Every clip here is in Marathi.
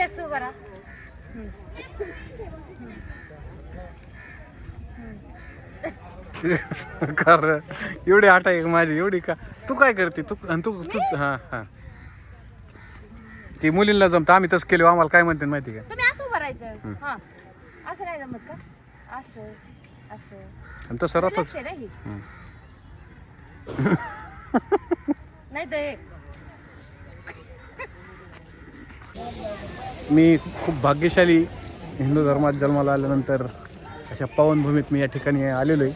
रिलॅक्स उभा राहा. कर एवढी आठ आहे माझी एवढी का? तू काय करते? तू आणि तू तू हा हा. ती मुलींना जमतं. आम्ही तसं केलं आम्हाला काय म्हणते माहिती का? तुम्ही असं उभं राहायचं. हा. असं नाही जमत का? असं असं. आणि तसं राहतच. रिलॅक्स आहे ना ही. नाही तर हे मी खूप भाग्यशाली हिंदू धर्मात जन्माला आल्यानंतर अशा पावनभूमीत मी या ठिकाणी आलेलो आहे.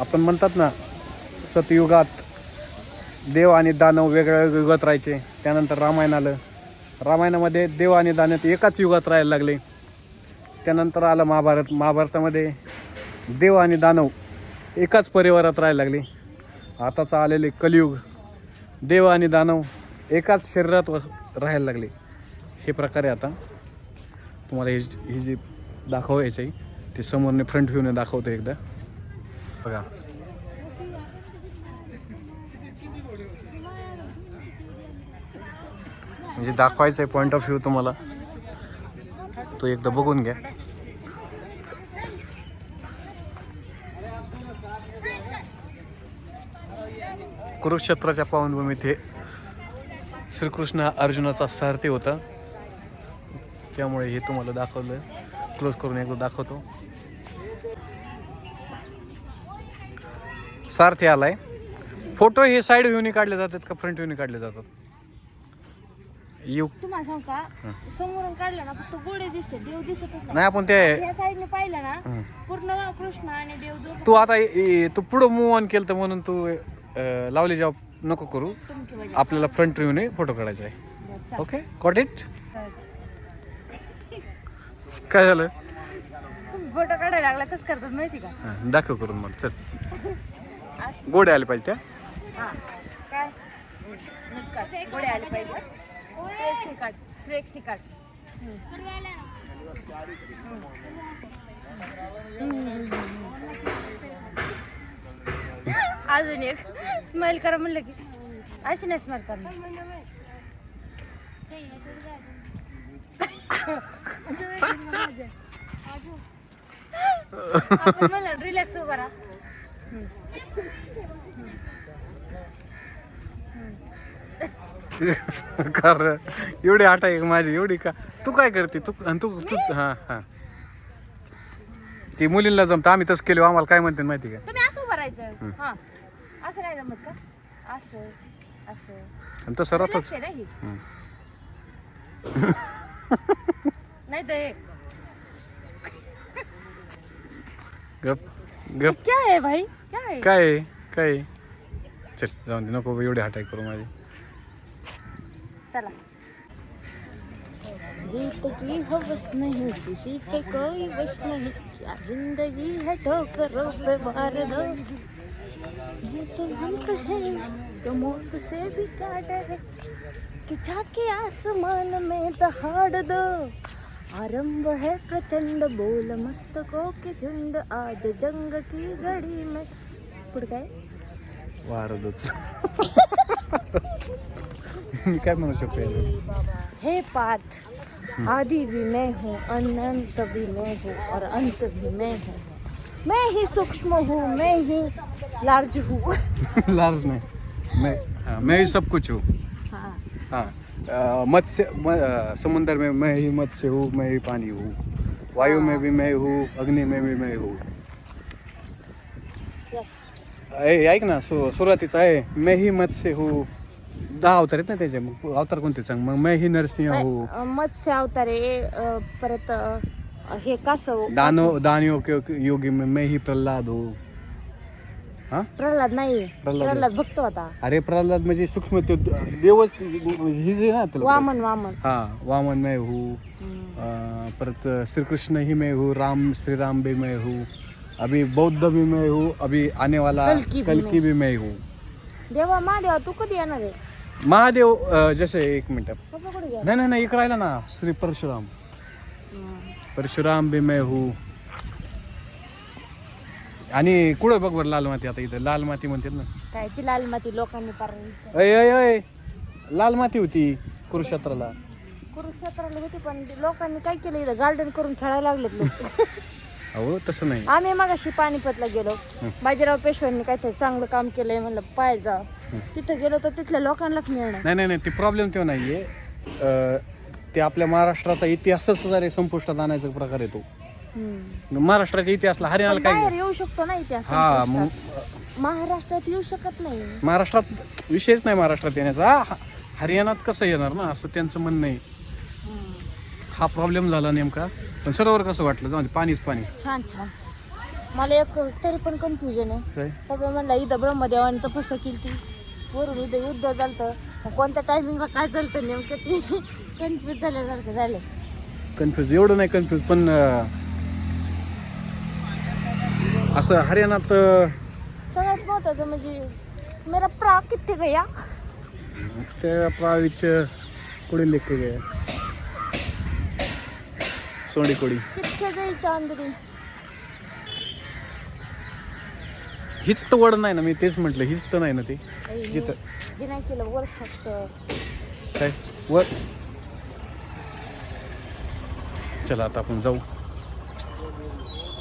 आपण म्हणतात ना सतयुगात देव आणि दानव वेगळ्या वेगळ्या युगात राहायचे त्यानंतर रामायण आलं. रामायणामध्ये देव आणि दानव एकाच युगात राहायला लागले. त्यानंतर आलं महाभारत. महाभारतामध्ये देव आणि दानव एकाच परिवारात राहायला लागले. आताचं आलेले कलियुग. देव आणि दानव एकाच शरीरात राहायला लागले. हे प्रकारे आता तुम्हाला हे हे जे दाखवायचं आहे ते समोरने फ्रंट व्ह्यूने दाखवतो एकदा. बघा. म्हणजे दाखवायचं आहे पॉईंट ऑफ व्ह्यू तुम्हाला तो एकदा बघून घ्या. कुरुक्षेत्राच्या पावनभूमीत हे श्रीकृष्ण अर्जुनाचा सारथी होता. त्यामुळे हे तुम्हाला दाखवलं क्लोज करून एकदा दाखवतो. सारथी आलाय. फोटो हे साईड व्ह्यूने काढले जातात का फ्रंट व्ह्यूने काढले जातात? यू तुम्हाला सांग का? समोरून काढलं ना फक्त गोडे दिसते देव दिसतच नाही. आपण ते ह्या साईडने पाहिलं ना. पूर्ण कृष्ण आणि देव दोघं तू आता इ- तू पुढं मूव ऑन केलं तर म्हणून तू अं, लावली जॉब नको करू. आपल्याला फ्रंट व्ह्यूने फोटो काढायचा आहे. ओके गॉट इट काय झालं? तुम्ही फोटो काढायला लागला कसं करतात माहिती का? हां दाखव करून मग चल. गोडे आले पाहिजे त्या. हा काय? नीट काढ. गोडे आले पाहिजे. काढ. काढ. अजून एक. स्माइल करा म्हणलं की. अशी नाही म्हणलं रिलॅक्स उभा राहा. कर. एवढी आठ आहे का माझी एवढी का? तू काय करते? तू आणि तू तू हां हां. ती मुलींना जमतं. आम्ही तसं केलं आम्हाला काय म्हणते माहिती का? तुम्ही असं उभं राहायचं. हा. असं नाही जमत का? असं असं. आणि तसं राहतच रिलॅक्स आहे ना ही. नाही तर हे. गप गप. क्या है भाई? क्या है? काय आहे? काय आहे? चल जाऊन दे. नको एवढी हाटाई करू माझी. चला. जीत की हवस नहीं किसी के कोई बस नहीं क्या जिंदगी है ठोकरों पे मार दो। ये तो हम कहें तो मौत से भी क्या डर है? कि जाके आसमान में दहाड़ दो। आरंभ है प्रचंड बोल मस्तकों के झुंड। आज जंग की घड़ी में पुढे काय वारदत काय म्हणू शकतो हे पार्थ आदि भी मैं हूँ अनंत भी मैं हूँ और अंत भी मैं हूँ। मैं ही सूक्ष्म हूँ मैं ही लार्ज हूँ। लार्ज नहीं। मैं हाँ मैं ही सब कुछ हूँ। हाँ। हाँ मत्स्य समुंदर में मैं ही मत्स्य हूँ मैं ही पानी हूँ। वायु में भी मैं हूँ अग्नि में भी मैं हूँ। ऐक ना सु सुरुवातीचं आहे मैं ही मत्स्य हूँ। दहा अवतार आहेत ना त्याचे मग अवतार कोणते सांग? मग मैं ही नरसिंह हूँ। मत्स्य अवतारे अ, परत हे कासव दानो दानियों के योगी में मैं ही प्रल्हाद हूँ। हाँ? प्रल्हाद नाही. प्रल्हाद. प्रल्हाद भक्त होता. अरे प्रल्हाद म्हणजे सूक्ष्म ते देवच हिच आहे ना तुला वामन वामन. हाँ वामन मैं हूँ. परत श्री कृष्ण ही मैं हूँ राम श्री राम भी मैं हूँ अभी बौद्ध भी मैं हूँ अभी आने वाला कल्कि भी कल्कि भी मैं हूँ. देवा महादेवा तू कधी येणार आहे? महादेव अ, जसे एक मिनिट. पप्पा कुठे गेला? नाही नाही नाही इकडे ना श्री परशुराम. परशुराम भी मैं हूँ. आणि कुठं बघ बरं लाल माती आता इथं? लाल माती म्हणतात ना. कायची लाल माती लोकांनी पार अय अय अय लाल माती होती कुरुक्षेत्राला. कुरुक्षेत्राला होती पण लोकांनी काय केलं इथं? गार्डन करून खेळायला लागलेत लोक. अहो तसं नाही. आम्ही मगाशी पाणीपतला गेलो. बाजीराव पेशव्यांनी काहीतरी चांगलं काम केलंय म्हणलं पाय जा. तिथं गेलो तर तिथल्या लोकांनाच मिळणार. नाही नाही नाही ते प्रॉब्लेम तेव्हा नाही आहे ते आपल्या महाराष्ट्राचा इतिहासच जरा संपुष्टात आणायचा प्रकार येतो. महाराष्ट्राच्या इतिहासला हरियाणाला काय येऊ शकतो ना इथे असं हा संपुष्टात. महाराष्ट्रात येऊ शकत नाही. महाराष्ट्रात विषयच नाही महाराष्ट्रात येण्याचा. हा, हरियाणात कसं येणार ना असं त्यांचं म्हणणं आहे. हा प्रॉब्लेम झाला नेमका. पण सरोवर कसं वाटलं? जाऊ दे, पाणीच पाणी. छान छान. मला एक तरी पण कन्फ्युजन आहे. काय? सगळं म्हणलं इथं ब्रह्मदेवाने तपस्या केली ती. वरून इथं युद्ध झालं कोणत्या टायमिंगला काय चालतं नेमकं ते कन्फ्युज झाल्यासारखं झालं कन्फ्यूज एवढं नाही कन्फ्यूज पण अं, असं हरियाणात सगळ्यात महत्वाचं म्हणजे मेरा प्रा किती गया? त्या प्रावीच पुढे लेखे गे सोंडी कोडी. कितके गई चांदरी हीच तर वड नाही ना मी तेच म्हटलं हीच तर नाही ना ते. जिथं हे नाही केलं काय? वर. चला आता आपण जाऊ.